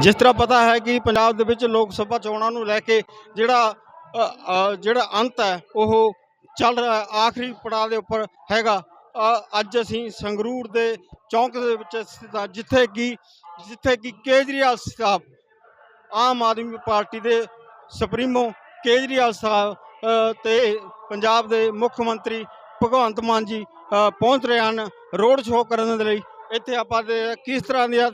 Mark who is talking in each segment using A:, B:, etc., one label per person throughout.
A: ਜਿਸ ਤਰ੍ਹਾਂ ਪਤਾ ਹੈ ਕਿ ਪੰਜਾਬ ਦੇ ਵਿੱਚ ਲੋਕ ਸਭਾ ਚੋਣਾਂ ਨੂੰ ਲੈ ਕੇ ਜਿਹੜਾ ਜਿਹੜਾ ਅੰਤ ਹੈ ਉਹ ਚੱਲ ਰਿਹਾ ਆਖਰੀ ਪੜਾਅ ਦੇ ਉੱਪਰ ਹੈਗਾ। ਅੱਜ ਅਸੀਂ ਸੰਗਰੂਰ ਦੇ ਚੌਂਕ ਦੇ ਵਿੱਚ ਸਥਿਤ ਹਾਂ ਜਿੱਥੇ ਕਿ ਜਿੱਥੇ ਕਿ ਕੇਜਰੀਵਾਲ ਸਾਹਿਬ ਆਮ ਆਦਮੀ ਪਾਰਟੀ ਦੇ ਸੁਪਰੀਮੋ ਕੇਜਰੀਵਾਲ ਸਾਹਿਬ ਅ, ਤੇ ਪੰਜਾਬ ਦੇ ਮੁੱਖ ਮੰਤਰੀ ਭਗਵੰਤ ਮਾਨ ਜੀ ਪਹੁੰਚ ਰਹੇ ਹਨ ਰੋਡ ਸ਼ੋਅ ਕਰਨ ਦੇ ਲਈ। ਇੱਥੇ ਆਪਾਂ ਦੇ ਕਿਸ ਤਰ੍ਹਾਂ ਦੀਆਂ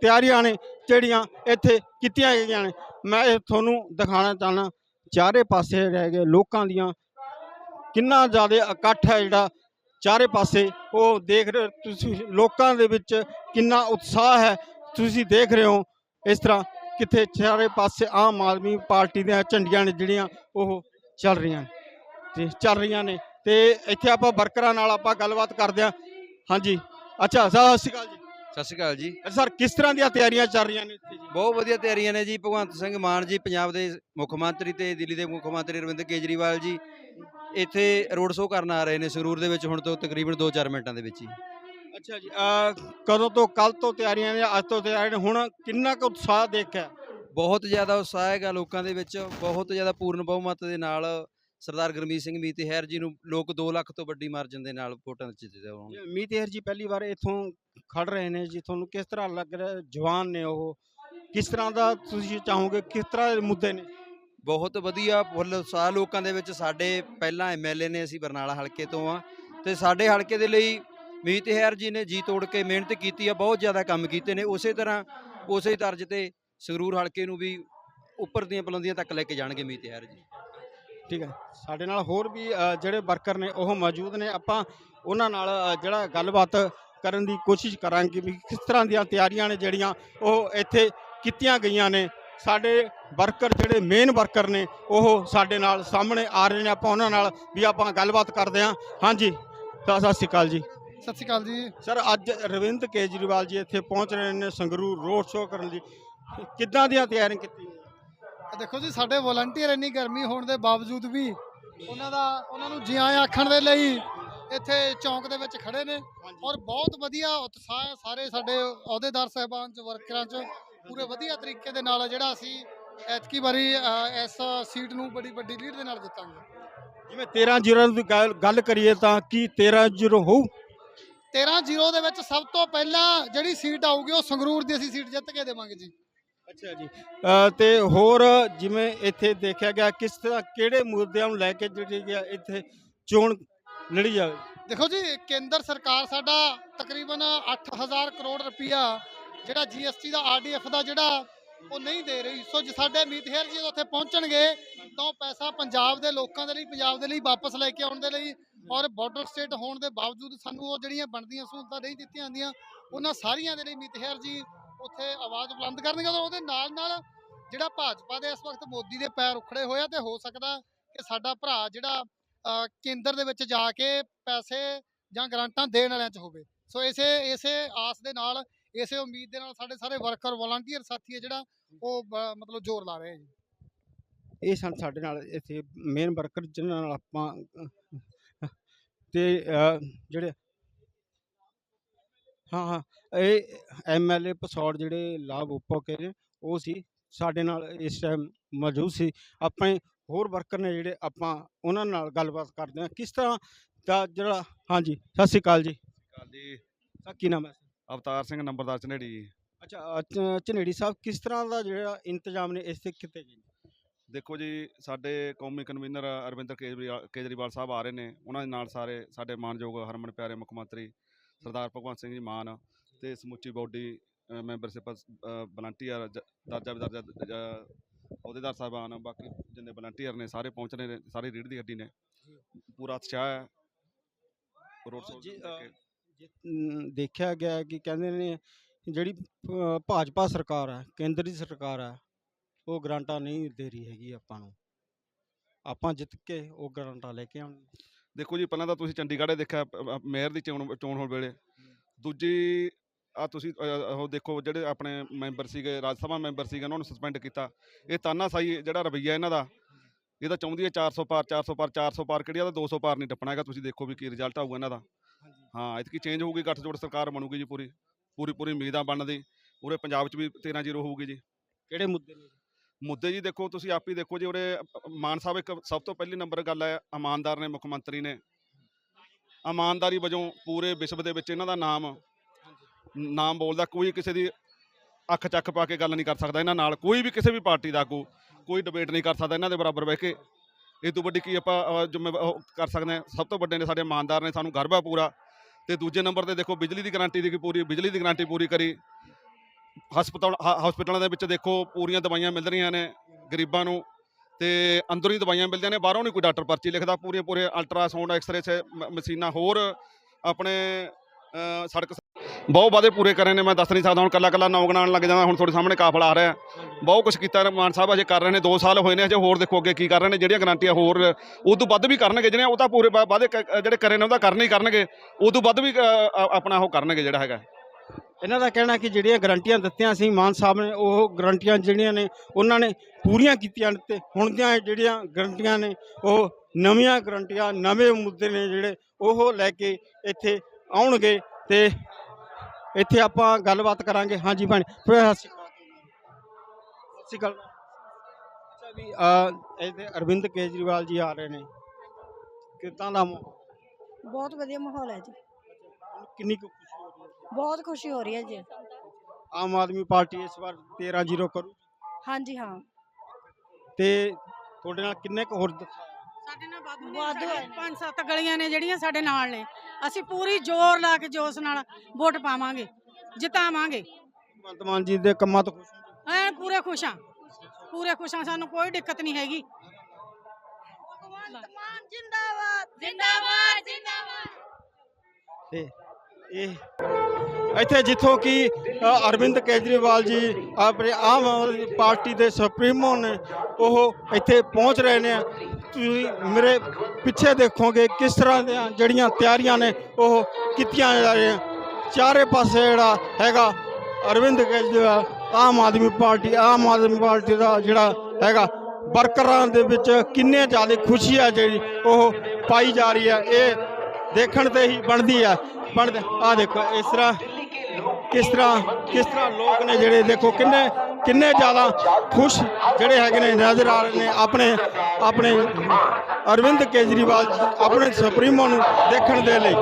A: ਤਿਆਰੀਆਂ ਨੇ, ਜਿਹੜੀਆਂ ਇੱਥੇ ਕੀਤੀਆਂ ਗਈਆਂ ਨੇ। ਮੈਂ ਇਹ ਤੁਹਾਨੂੰ ਦਿਖਾਉਣਾ ਚਾਹਨਾ ਚਾਰੇ ਪਾਸੇ ਰਹਿ ਗਏ ਲੋਕਾਂ ਦੀਆਂ। ਕਿੰਨਾ ਜ਼ਿਆਦਾ ਇਕੱਠ ਹੈ ਜਿਹੜਾ ਚਾਰੇ ਪਾਸੇ, ਉਹ ਦੇਖ ਰਹੇ ਤੁਸੀਂ, ਲੋਕਾਂ ਦੇ ਵਿੱਚ ਕਿੰਨਾ ਉਤਸ਼ਾਹ ਹੈ। ਤੁਸੀਂ ਦੇਖ ਰਹੇ ਹੋ ਇਸ ਤਰ੍ਹਾਂ ਕਿੱਥੇ ਚਾਰੇ ਪਾਸੇ ਆਮ ਆਦਮੀ ਪਾਰਟੀ ਦੀਆਂ ਝੰਡੀਆਂ ਨੇ, ਜਿਹੜੀਆਂ ਉਹ ਚੱਲ ਰਹੀਆਂ ਨੇ। ਤੇ ਚੱਲ ਰਹੀਆਂ ਨੇ। ਤੇ ਇੱਥੇ ਆਪਾਂ ਵਰਕਰਾਂ ਨਾਲ ਆਪਾਂ ਗੱਲਬਾਤ ਕਰਦੇ ਹਾਂ। ਹਾਂਜੀ। ਅੱਛਾ ਸਤਿ ਸ਼੍ਰੀ ਅਕਾਲ ਜੀ।
B: ਸਤਿ ਸ਼੍ਰੀ ਅਕਾਲ ਜੀ।
A: ਅੱਛਾ ਸਰ ਕਿਸ ਤਰ੍ਹਾਂ ਦੀਆਂ ਤਿਆਰੀਆਂ ਚੱਲ ਰਹੀਆਂ ਨੇ ਇੱਥੇ ਜੀ?
B: ਬਹੁਤ ਵਧੀਆ ਤਿਆਰੀਆਂ ਨੇ ਜੀ। ਭਗਵੰਤ ਸਿੰਘ ਮਾਨ ਜੀ ਪੰਜਾਬ ਦੇ ਮੁੱਖ ਮੰਤਰੀ ਤੇ ਦਿੱਲੀ ਦੇ ਮੁੱਖ ਮੰਤਰੀ ਅਰਵਿੰਦ ਕੇਜਰੀਵਾਲ ਜੀ ਇੱਥੇ ਰੋਡ ਸ਼ੋਅ ਕਰਨ ਆ ਰਹੇ ਨੇ ਸੰਗਰੂਰ ਦੇ ਵਿੱਚ ਹੁਣ ਤੋਂ ਤਕਰੀਬਨ 2-4 ਮਿੰਟਾਂ ਦੇ ਵਿੱਚ ਹੀ
A: ਅੱਛਾ ਜੀ ਕਦੋਂ ਤੋਂ ਕੱਲ ਤੋਂ ਤਿਆਰੀਆਂ ਨੇ ਅੱਜ ਤੋਂ ਤਿਆਰੀਆਂ ਨੇ ਹੁਣ ਕਿੰਨਾ ਕੁ ਉਤਸ਼ਾਹ ਦੇਖਿਆ?
B: ਬਹੁਤ ਜ਼ਿਆਦਾ ਉਤਸ਼ਾਹ ਹੈਗਾ ਲੋਕਾਂ ਦੇ ਵਿੱਚ ਬਹੁਤ ਜ਼ਿਆਦਾ ਪੂਰਨ ਬਹੁਮਤ ਦੇ ਨਾਲ ਸਰਦਾਰ ਗੁਰਮੀਤ ਸਿੰਘ ਮੀਤਹਿਰ ਜੀ ਨੂੰ ਲੋਕ 2 ਲੱਖ ਤੋਂ ਵੱਡੀ ਮਾਰਜਨ ਦੇ ਨਾਲ ਵੋਟਾਂ ਜਿੱਤੇ ਹੋਣ
A: ਮੀਤ ਹੇਰ ਜੀ ਪਹਿਲੀ ਵਾਰ ਇੱਥੋਂ ਖੜ ਰਹੇ ਨੇ ਜੀ ਤੁਹਾਨੂੰ ਕਿਸ ਤਰ੍ਹਾਂ ਲੱਗ ਰਿਹਾ ਜਵਾਨ ਨੇ ਉਹ। ਕਿਸ ਤਰ੍ਹਾਂ ਦਾ ਤੁਸੀਂ ਚਾਹੋਗੇ? ਕਿਸ ਤਰ੍ਹਾਂ ਦੇ ਮੁੱਦੇ ਨੇ?
B: ਬਹੁਤ ਵਧੀਆ ਫੁੱਲ ਉਤਸ਼ਾਹ ਲੋਕਾਂ ਦੇ ਵਿੱਚ। ਸਾਡੇ ਪਹਿਲਾਂ ਐਮਐਲਏ ਨੇ ਅਸੀਂ ਬਰਨਾਲਾ ਹਲਕੇ ਤੋਂ ਆ ਤੇ ਸਾਡੇ ਹਲਕੇ ਦੇ ਲਈ ਮੀਤ ਹੈਰ ਜੀ ਨੇ ਜੀ ਤੋੜ ਕੇ ਮਿਹਨਤ ਕੀਤੀ ਆ ਬਹੁਤ ਜ਼ਿਆਦਾ ਕੰਮ ਕੀਤੇ ਨੇ। ਉਸੇ ਤਰ੍ਹਾਂ ਉਸੇ ਤਰਜ਼ ਤੇ ਸੰਗਰੂਰ ਹਲਕੇ ਨੂੰ ਵੀ ਉੱਪਰ ਦੀਆਂ ਬੁਲੰਦੀਆਂ ਤੱਕ ਲੈ ਕੇ ਜਾਣਗੇ ਮੀਤ ਹੈਰ ਜੀ।
A: ਠੀਕ ਹੈ। ਸਾਡੇ ਨਾਲ ਹੋਰ ਵੀ ਅ, ਜਿਹੜੇ ਵਰਕਰ ਨੇ ਉਹ ਮੌਜੂਦ ਨੇ। ਆਪਾਂ ਉਹਨਾਂ ਨਾਲ ਅ, ਜਿਹੜਾ ਗੱਲਬਾਤ ਕਰਨ ਦੀ ਕੋਸ਼ਿਸ਼ ਕਰਾਂਗੇ ਵੀ ਕਿਸ ਤਰ੍ਹਾਂ ਦੀਆਂ ਤਿਆਰੀਆਂ ਨੇ ਜਿਹੜੀਆਂ ਉਹ ਇੱਥੇ ਕੀਤੀਆਂ ਗਈਆਂ ਨੇ। ਸਾਡੇ ਵਰਕਰ ਜਿਹੜੇ ਮੇਨ ਵਰਕਰ ਨੇ ਉਹ ਸਾਡੇ ਨਾਲ ਸਾਹਮਣੇ ਆ ਰਹੇ ਨੇ। ਆਪਾਂ ਉਹਨਾਂ ਨਾਲ ਵੀ ਆਪਾਂ ਗੱਲਬਾਤ ਕਰਦੇ ਹਾਂ। ਹਾਂਜੀ ਤਾਂ ਸਤਿ ਸ਼੍ਰੀ ਅਕਾਲ ਜੀ।
C: ਸਤਿ ਸ਼੍ਰੀ ਅਕਾਲ ਜੀ।
A: ਸਰ ਅੱਜ ਰਵਿੰਦ ਕੇਜਰੀਵਾਲ ਜੀ ਇੱਥੇ ਪਹੁੰਚ ਰਹੇ ਨੇ ਸੰਗਰੂਰ ਰੋਡ ਸ਼ੋਅ ਕਰਨ ਲਈ। ਕਿੱਦਾਂ ਦੀਆਂ ਤਿਆਰੀਆਂ ਕੀਤੀਆਂ?
C: ਦੇਖੋ ਜੀ ਸਾਡੇ ਵਲੰਟੀਅਰ ਇੰਨੀ ਗਰਮੀ ਹੋਣ ਦੇ ਬਾਵਜੂਦ ਵੀ ਉਹਨਾਂ ਦਾ ਉਹਨਾਂ ਨੂੰ ਜੀ ਆਇਆਂ ਆਖਣ ਦੇ ਲਈ ਇੱਥੇ ਚੌਂਕ ਦੇ ਵਿੱਚ ਖੜੇ ਨੇ ਔਰ ਬਹੁਤ ਵਧੀਆ ਉਤਸ਼ਾਹ ਹੈ ਸਾਰੇ ਸਾਡੇ ਅਹੁਦੇਦਾਰ ਸਾਹਿਬਾਨ ਚ ਵਰਕਰਾਂ ਚ ਪੂਰੇ ਵਧੀਆ ਤਰੀਕੇ ਦੇ ਨਾਲ ਜਿਹੜਾ ਅਸੀਂ ਐਤਕੀ ਵਾਰੀ ਇਸ ਸੀਟ ਨੂੰ ਬੜੀ ਵੱਡੀ ਲੀਡ ਦੇ ਨਾਲ ਜਿੱਤਾਂਗੇ।
A: ਜਿਵੇਂ 13 ਜ਼ੀਰੋ ਦੀ ਗੱਲ- ਗੱਲ ਕਰੀਏ ਤਾਂ ਕੀ 13 ਜ਼ੀਰੋ ਹੋਊ?
C: 13-0 ਦੇ ਵਿੱਚ ਸਭ ਤੋਂ ਪਹਿਲਾਂ ਜਿਹੜੀ ਸੀਟ ਆਊਗੀ ਉਹ ਸੰਗਰੂਰ ਦੀ ਅਸੀਂ ਸੀਟ ਜਿੱਤ ਕੇ ਦੇਵਾਂਗੇ ਜੀ।
A: ਅੱਛਾ ਜੀ। ਅ, ਤੇ ਹੋਰ ਜਿਵੇਂ ਇੱਥੇ ਦੇਖਿਆ ਗਿਆ ਕਿਸ ਤਰ੍ਹਾਂ ਕਿਹੜੇ ਮੁੱਦਿਆਂ ਨੂੰ ਲੈ ਕੇ ਜਿਹੜੀ ਗਿਆ ਇੱਥੇ ਚੋਣ ਲੜੀ ਜਾਵੇ?
C: ਦੇਖੋ ਜੀ ਕੇਂਦਰ ਸਰਕਾਰ ਸਾਡਾ ਤਕਰੀਬਨ 8000 ਕਰੋੜ ਰੁਪਇਆ ਜਿਹੜਾ ਜੀਐਸਟੀ ਦਾ ਆਰਡੀਐਫ ਦਾ ਜਿਹੜਾ ਉਹ ਨਹੀਂ ਦੇ ਰਹੀ। ਸੋ ਜੇ ਸਾਡੇ ਮੀਤਹਿਰ ਜੀ ਉੱਥੇ ਪਹੁੰਚਣਗੇ ਤਾਂ ਉਹ ਪੈਸਾ ਪੰਜਾਬ ਦੇ ਲੋਕਾਂ ਦੇ ਲਈ ਪੰਜਾਬ ਦੇ ਲਈ ਵਾਪਸ ਲੈ ਕੇ ਆਉਣ ਦੇ ਲਈ ਔਰ ਬਾਰਡਰ ਸਟੇਟ ਹੋਣ ਦੇ ਬਾਵਜੂਦ ਸਾਨੂੰ ਉਹ ਜਿਹੜੀਆਂ ਬਣਦੀਆਂ ਸਹੂਲਤਾਂ ਨਹੀਂ ਦਿੱਤੀਆਂ ਜਾਂਦੀਆਂ ਉਹਨਾਂ ਸਾਰੀਆਂ ਦੇ ਲਈ ਮੀਤਹਿਰ ਜੀ ਉੱਥੇ ਆਵਾਜ਼ ਬੁਲੰਦ ਕਰਨਗੇ ਔਰ ਉਹਦੇ ਨਾਲ ਨਾਲ ਜਿਹੜਾ ਭਾਜਪਾ ਦੇ ਇਸ ਵਕਤ ਮੋਦੀ ਦੇ ਪੈਰ ਉਖੜੇ ਹੋਏ ਆ ਤੇ ਹੋ ਸਕਦਾ ਕਿ ਸਾਡਾ ਭਰਾ ਜਿਹੜਾ ਕੇਂਦਰ ਦੇ ਵਿੱਚ ਜਾ ਕੇ ਪੈਸੇ ਜਾਂ ਗ੍ਰਾਂਟਾਂ ਦੇਣ ਵਾਲਿਆਂ 'ਚ ਹੋਵੇ। ਸੋ ਇਸੇ ਇਸੇ ਆਸ ਦੇ ਨਾਲ, ਇਸੇ ਉਮੀਦ ਦੇ ਨਾਲ ਸਾਡੇ ਸਾਰੇ ਵਰਕਰ ਵਲੰਟੀਅਰ ਸਾਥੀ ਹੈ ਜਿਹੜਾ, ਉਹ ਮਤਲਬ ਜ਼ੋਰ ਲਾ ਰਹੇ ਹੈ ਜੀ।
A: ਇਹ ਸਨ ਸਾਡੇ ਨਾਲ ਇੱਥੇ ਮੇਨ ਵਰਕਰ ਜਿਨ੍ਹਾਂ ਨਾਲ ਆਪਾਂ ਤੇ ਜਿਹੜੇ ਹਾਂ ਹਾਂ। ਇਹ ਐਮਐਲਏ ਪਸੌੜ ਜਿਹੜੇ ਲਾਭ ਉਪੋਕੇ ਨੇ ਉਹ ਸੀ ਸਾਡੇ ਨਾਲ ਇਸ ਟਾਈਮ ਮੌਜੂਦ ਸੀ। ਆਪਣੇ ਹੋਰ ਵਰਕਰ ਨੇ ਜਿਹੜੇ ਆਪਾਂ ਉਹਨਾਂ ਨਾਲ ਗੱਲਬਾਤ ਕਰਦੇ ਹਾਂ। ਕਿਸ ਤਰ੍ਹਾਂ ਦਾ ਜਿਹੜਾ ਹਾਂਜੀ ਸਤਿ ਸ਼੍ਰੀ ਅਕਾਲ ਜੀ।
D: ਕਾਲ ਜੀ।
A: ਸਰ ਕੀ ਨਾਮ ਹੈ
D: ਅਵਤਾਰ ਸਿੰਘ ਨੰਬਰਦਾਰ ਝਨੇੜੀ ਜੀ।
A: ਅੱਛਾ ਅ, ਝਨੇੜੀ ਸਾਹਿਬ ਕਿਸ ਤਰ੍ਹਾਂ ਦਾ ਜਿਹੜਾ ਇੰਤਜ਼ਾਮ ਨੇ ਇਸ ਤੇ ਕੀਤੇ ਗਏ ਨੇ?
D: ਦੇਖੋ ਜੀ ਸਾਡੇ ਕੌਮੀ ਕਨਵੀਨਰ ਅਰਵਿੰਦਰ ਕੇਜਰੀਵਾਲ ਕੇਜਰੀਵਾਲ ਸਾਹਿਬ ਆ ਰਹੇ ਨੇ। ਉਹਨਾਂ ਦੇ ਨਾਲ ਸਾਰੇ ਸਾਡੇ ਮਾਨਯੋਗ ਹਰਮਨ ਪਿਆਰੇ ਮੁੱਖ ਮੰਤਰੀ ਸਰਦਾਰ ਭਗਵੰਤ ਸਿੰਘ ਜੀ ਮਾਨ ਤੇ ਸਮੁੱਚੀ ਬੋਡੀ ਮੈਂਬਰਸ਼ਿਪ ਵਲੰਟੀਅਰ ਦਰਜਾ ਵਿਦਰਜਾ ਜ- ਅਹੁਦੇਦਾਰ ਸਾਹਿਬਾਨ ਬਾਕੀ ਜਿੰਨੇ ਵਲੰਟੀਅਰ ਨੇ ਸਾਰੇ ਪਹੁੰਚ ਰਹੇ ਨੇ ਸਾਰੇ ਰੀੜ ਦੀ ਹੱਡੀ ਨੇ। ਪੂਰਾ ਉਤਸ਼ਾਹ ਹੈ। ਰੋਡ ਸ਼ੋਅ
A: ਦੇਖਿਆ ਗਿਆ ਕਿ ਕਹਿੰਦੇ ਨੇ ਜਿਹੜੀ ਭਾਜਪਾ ਸਰਕਾਰ ਹੈ ਕੇਂਦਰ ਦੀ ਸਰਕਾਰ ਹੈ ਉਹ ਗਰਾਂਟਾਂ ਨਹੀਂ ਦੇ ਰਹੀ ਹੈਗੀ ਆਪਾਂ ਨੂੰ। ਆਪਾਂ ਜਿੱਤ ਕੇ ਉਹ ਗਰਾਂਟਾਂ ਲੈ ਕੇ ਆਉਣਗੇ
D: ਦੇਖੋ ਜੀ ਪਹਿਲਾਂ ਤਾਂ ਤੁਸੀਂ ਚੰਡੀਗੜ੍ਹ ਦੇਖਿਆ ਮੇਅਰ ਦੀ ਚੋਣ ਚੋਣ ਹੋਣ ਵੇਲੇ। ਦੂਜੀ ਆ ਤੁਸੀਂ ਉਹ ਦੇਖੋ ਜਿਹੜੇ ਆਪਣੇ ਮੈਂਬਰ ਸੀਗੇ ਰਾਜ ਸਭਾ ਮੈਂਬਰ ਸੀਗੇ ਉਹਨਾਂ ਨੂੰ ਸਸਪੈਂਡ ਕੀਤਾ। ਇਹ ਤਾਨਾਸ਼ਾਹੀ ਜਿਹੜਾ ਰਵੱਈਆ ਇਹਨਾਂ ਦਾ ਇਹ ਤਾਂ ਚਾਹੁੰਦੀ ਹੈ 400 ਪਾਰ 400 ਪਾਰ 400 ਪਾਰ ਕਿਹੜੀ ਆ ਤਾਂ 200 ਪਾਰ ਨਹੀਂ ਟੱਪਣਾ ਹੈਗਾ। ਤੁਸੀਂ ਦੇਖੋ ਵੀ ਕੀ ਰਿਜ਼ਲਟ ਆਊਗਾ ਇਹਨਾਂ ਦਾ। ਹਾਂ ਇਤਕੀ ਚੇਂਜ ਹੋਊਗੀ ਗੱਠਜੋੜ ਸਰਕਾਰ ਬਣੂਗੀ ਜੀ ਪੂਰੀ। ਪੂਰੀ ਪੂਰੀ ਉਮੀਦ ਆ ਬਣਨ ਦੀ। ਉਰੇ ਪੰਜਾਬ 'ਚ ਵੀ 13-0 ਹੋਊਗੀ ਜੀ।
A: ਕਿਹੜੇ ਮੁੱਦੇ ਨੇ?
D: ਮੁੱਦੇ ਜੀ ਦੇਖੋ ਤੁਸੀਂ ਆਪ ਹੀ ਦੇਖੋ ਜੀ ਉਰੇ ਮਾਨ ਸਾਹਿਬ ਇੱਕ ਸਭ ਤੋਂ ਪਹਿਲੀ ਨੰਬਰ ਗੱਲ ਹੈ ਇਮਾਨਦਾਰ ਨੇ ਮੁੱਖ ਮੰਤਰੀ ਨੇ। ਇਮਾਨਦਾਰੀ ਵਜੋਂ ਪੂਰੇ ਵਿਸ਼ਵ ਦੇ ਵਿੱਚ ਇਹਨਾਂ ਦਾ ਨਾਮ ਨਾਮ ਬੋਲਦਾ ਕੋਈ ਕਿਸੇ ਦੀ ਅੱਖ ਚੱਕ ਪਾ ਕੇ ਗੱਲ ਨਹੀਂ ਕਰ ਸਕਦਾ ਇਹਨਾਂ ਨਾਲ ਕੋਈ ਵੀ ਕਿਸੇ ਵੀ ਪਾਰਟੀ ਦਾ ਆਗੂ ਕੋਈ ਡਿਬੇਟ ਨਹੀਂ ਕਰ ਸਕਦਾ ਇਹਨਾਂ ਦੇ ਬਰਾਬਰ ਬਹਿ ਕੇ। ਇਹ ਤੋਂ ਵੱਡੀ ਕੀ ਆਪਾਂ ਅ, ਜ਼ਿੰਮੇ ਕਰ ਸਕਦੇ ਹਾਂ ਸਭ ਤੋਂ ਵੱਡੇ ਨੇ ਸਾਡੇ ਇਮਾਨਦਾਰ ਨੇ ਸਾਨੂੰ ਗਰਵ ਆ ਪੂਰਾ। ਤੇ ਦੂਜੇ ਨੰਬਰ ਤੇ ਦੇਖੋ ਬਿਜਲੀ ਦੀ ਗਾਰੰਟੀ ਦੀ ਪੂਰੀ ਬਿਜਲੀ ਦੀ ਗਾਰੰਟੀ ਪੂਰੀ ਕਰੀ। ਹਸਪਤਾਲ ਹਸਪਤਾਲਾਂ ਦੇ ਵਿੱਚ ਦੇਖੋ ਪੂਰੀਆਂ ਦਵਾਈਆਂ ਮਿਲ ਰਹੀਆਂ ਨੇ ਗਰੀਬਾਂ ਨੂੰ ਤੇ ਅੰਦਰੋਂ ਹੀ ਦਵਾਈਆਂ ਮਿਲਦੀਆਂ ਨੇ ਬਾਹਰੋਂ ਨਹੀਂ ਕੋਈ ਡਾਕਟਰ ਪਰਚੀ ਲਿਖਦਾ ਪੂਰੇ ਪੂਰੇ ਅਲਟਰਾਸਾਊਂਡ ਐਕਸ-ਰੇ ਸੇ ਮਸ਼ੀਨਾਂ ਹੋਰ ਆਪਣੇ ਸੜਕ ਬਹੁਤ ਵਾਅਦੇ ਪੂਰੇ ਕਰੇ ਨੇ ਮੈਂ ਦੱਸ ਨਹੀਂ ਸਕਦਾ ਹੁਣ ਕੱਲਾ ਕੱਲਾ ਨਾਮ ਗਿਣਾਉਣ ਲੱਗ ਜਾਂਦਾ ਹੁਣ ਤੁਹਾਡੇ ਸਾਹਮਣੇ ਕਾਫਲਾ ਆ ਰਿਹਾ। ਬਹੁਤ ਕੁਝ ਕੀਤਾ ਮਾਨ ਸਾਹਿਬ ਅਜੇ ਕਰ ਰਹੇ ਨੇ 2 ਸਾਲ ਹੋਏ ਨੇ ਅਜੇ ਹੋਰ ਦੇਖੋ ਅੱਗੇ ਕੀ ਕਰ ਰਹੇ ਨੇ ਜਿਹੜੀਆਂ ਗਰੰਟੀਆਂ ਹੋਰ ਉਹ ਤੋਂ ਵੱਧ ਵੀ ਕਰਨਗੇ ਜਿਹੜੇ ਉਹ ਤਾਂ ਪੂਰੇ ਵਾ- ਵਾਅਦੇ ਕ- ਜਿਹੜੇ ਕਰੇ ਨੇ ਉਹ ਤਾਂ ਕਰਨੇ ਹੀ ਕਰਨਗੇ। ਉਹ ਤੋਂ ਵੱਧ ਵੀ ਆਪਣਾ ਉਹ ਕਰਨਗੇ ਜਿਹੜਾ ਹੈਗਾ।
A: ਇਹਨਾਂ ਦਾ ਕਹਿਣਾ ਕਿ ਜਿਹੜੀਆਂ ਗਰੰਟੀਆਂ ਦਿੱਤੀਆਂ ਸੀ ਮਾਨ ਸਾਹਿਬ ਨੇ ਉਹ ਗਰੰਟੀਆਂ ਜਿਹੜੀਆਂ ਨੇ ਉਹਨਾਂ ਨੇ ਪੂਰੀਆਂ ਕੀਤੀਆਂ ਤੇ ਹੁਣ ਦੀਆਂ ਜਿਹੜੀਆਂ ਗਰੰਟੀਆਂ ਨੇ ਉਹ ਨਵੀਆਂ ਗਰੰਟੀਆਂ ਨਵੇਂ ਮੁੱਦੇ ਨੇ ਜਿਹੜੇ ਉਹ ਲੈ ਕੇ ਇੱਥੇ ਆਉਣਗੇ ਤੇ ਇੱਥੇ ਆਪਾਂ ਗੱਲਬਾਤ ਕਰਾਂਗੇ। ਹਾਂਜੀ ਭੈਣ ਸਤਿ ਸ਼੍ਰੀ ਅਕਾਲ। ਅੱਛਾ ਵੀ ਅ, ਇੱਥੇ ਅਰਵਿੰਦ ਕੇਜਰੀਵਾਲ ਜੀ ਆ ਰਹੇ ਨੇ। ਕਿੱਦਾਂ ਦਾ?
E: ਬਹੁਤ ਵਧੀਆ ਮਾਹੌਲ ਹੈ ਜੀ।
A: ਕਿੰਨੀ ਕੁ
E: ਬਹੁਤ ਖੁਸ਼ੀ ਹੋ ਰਹੀ ਹੈ ਜੀ।
A: ਆਮ ਆਦਮੀ ਪਾਰਟੀ ਇਸ ਵਾਰ 13 ਜ਼ੀਰੋ ਕਰੂ।
E: ਹਾਂਜੀ ਹਾਂ।
A: ਤੇ ਤੁਹਾਡੇ ਨਾਲ ਕਿੰਨੇ ਕੁ ਹੋਰ
F: ਸਾਡੇ ਨਾਲ ਵਾਧੂ ਨੇ
E: ਵਾਧੂ
F: ਸਾਡੇ
E: ਹੈ।
F: ਪੰਜ ਸੱਤ ਗਲੀਆਂ ਨੇ ਜਿਹੜੀਆਂ ਸਾਡੇ ਨਾਲ ਨੇ। ਅਸੀਂ ਪੂਰੀ ਜ਼ੋਰ ਲਾ ਕੇ ਜੋਸ਼ ਨਾਲ ਵੋਟ ਪਾਵਾਂਗੇ ਜਿਤਾਵਾਂਗੇ।
A: ਭਗਵੰਤ ਮਾਨ ਜੀ ਦੇ ਕੰਮਾਂ ਤੋਂ ਖੁਸ਼ ਹੋ
F: ਐ ਪੂਰੇ ਖੁਸ਼ ਹਾਂ। ਪੂਰੇ ਖੁਸ਼ ਹਾਂ ਸਾਨੂੰ ਕੋਈ ਦਿੱਕਤ ਨਹੀਂ ਹੈਗੀ।
E: ਜਿੰਦਾਬਾਦ। ਜਿੰਦਾਬਾਦ ਜਿੰਦਾਬਾਦ।
A: ਤੇ ਇਹ ਇੱਥੇ ਜਿੱਥੋਂ ਕਿ ਅਰਵਿੰਦ ਕੇਜਰੀਵਾਲ ਜੀ ਆਪਣੇ ਆਮ ਆਦਮੀ ਪਾਰਟੀ ਦੇ ਸੁਪਰੀਮੋ ਨੇ, ਉਹ ਇੱਥੇ ਪਹੁੰਚ ਰਹੇ ਨੇ। ਤੁਸੀਂ ਮੇਰੇ ਪਿੱਛੇ ਦੇਖੋਗੇ ਕਿਸ ਤਰ੍ਹਾਂ ਦੀਆਂ ਜਿਹੜੀਆਂ ਤਿਆਰੀਆਂ ਨੇ, ਉਹ ਕੀਤੀਆਂ ਜਾ ਰਹੀਆਂ। ਚਾਰੇ ਪਾਸੇ ਜਿਹੜਾ ਹੈਗਾ ਅਰਵਿੰਦ ਕੇਜਰੀਵਾਲ, ਆਮ ਆਦਮੀ ਪਾਰਟੀ, ਆਮ ਆਦਮੀ ਪਾਰਟੀ ਦਾ ਜਿਹੜਾ ਹੈਗਾ ਵਰਕਰਾਂ ਦੇ ਵਿੱਚ ਕਿੰਨੇ ਜ਼ਿਆਦਾ ਖੁਸ਼ੀ ਆ ਜਿਹੜੀ ਉਹ ਪਾਈ ਜਾ ਰਹੀ ਹੈ। ਇਹ ਦੇਖਣ ਤੇ ਹੀ ਬਣਦੀ ਆ। ਬਣਦੇ ਆ ਦੇਖੋ, ਇਸ ਤਰ੍ਹਾਂ ਕਿਸ ਤਰ੍ਹਾਂ ਕਿਸ ਤਰ੍ਹਾਂ ਲੋਕ ਨੇ ਜਿਹੜੇ ਦੇਖੋ ਕਿੰਨੇ ਕਿੰਨੇ ਜ਼ਿਆਦਾ ਖੁਸ਼ ਜਿਹੜੇ ਹੈਗੇ ਨੇ ਨਜ਼ਰ ਆ ਰਹੇ ਨੇ ਆਪਣੇ ਆਪਣੇ ਅਰਵਿੰਦ ਕੇਜਰੀਵਾਲ ਆਪਣੇ ਸੁਪਰੀਮੋ ਨੂੰ ਦੇਖਣ ਦੇ ਲਈ।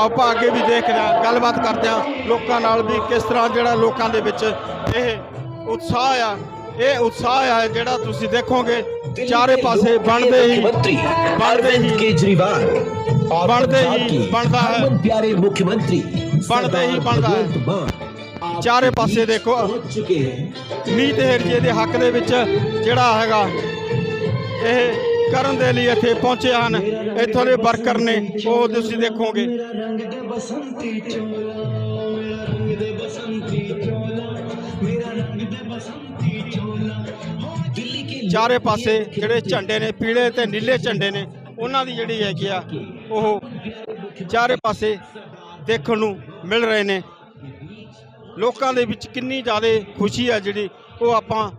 A: ਆਪਾਂ ਅੱਗੇ ਵੀ ਦੇਖ ਰਹੇ ਗੱਲਬਾਤ ਕਰਦੇ ਹਾਂ ਲੋਕਾਂ ਨਾਲ ਵੀ ਕਿਸ ਤਰ੍ਹਾਂ ਜਿਹੜਾ ਲੋਕਾਂ ਦੇ ਵਿੱਚ ਇਹ ਉਤਸ਼ਾਹ ਆ ਇਹ ਉਤਸ਼ਾਹ ਆ ਜਿਹੜਾ ਤੁਸੀਂ ਦੇਖੋਗੇ ਚਾਰੇ ਪਾਸੇ ਬਣਦੇ ਹੀ
G: ਬਣਦੇ ਹੀ
A: ਕੇਜਰੀਵਾਲ ਬਣਦੇ
G: ਹੀ
A: ਬਣਦਾ ਹੈ।
G: ਪਿਆਰੇ ਮੁੱਖ ਮੰਤਰੀ।
A: ਬਣਦਾ ਹੀ
G: ਬਣਦਾ
A: ਹੈ।
G: ਚਾਰੇ ਪਾਸੇ ਦੇਖੋ।
A: ਮੀਤ ਤੇ ਹੇਰਜੇ ਦੇ ਹੱਕ ਦੇ ਵਿੱਚ ਜਿਹੜਾ ਹੈਗਾ, ਇਹ ਕਰਨ ਦੇ ਲਈ ਇੱਥੇ ਪਹੁੰਚੇ ਹਨ। ਇੱਥੋਂ ਦੇ ਵਰਕਰ ਨੇ, ਉਹ ਤੁਸੀਂ ਦੇਖੋਗੇ। ਚਾਰੇ ਪਾਸੇ ਜਿਹੜੇ ਝੰਡੇ ਨੇ, ਪੀਲੇ ਤੇ ਨੀਲੇ ਝੰਡੇ ਨੇ, ਉਹਨਾਂ ਦੀ ਜਿਹੜੀ ਹੈਗੀ ਆ, ਉਹ ਚਾਰੇ ਪਾਸੇ ਦੇਖਣ ਨੂੰ ਮਿਲ ਰਹੇ ਨੇ। ਲੋਕਾਂ ਦੇ ਵਿੱਚ ਕਿੰਨੀ ਜ਼ਿਆਦਾ ਖੁਸ਼ੀ ਹੈ ਜਿਹੜੀ ਉਹ ਆਪਾਂ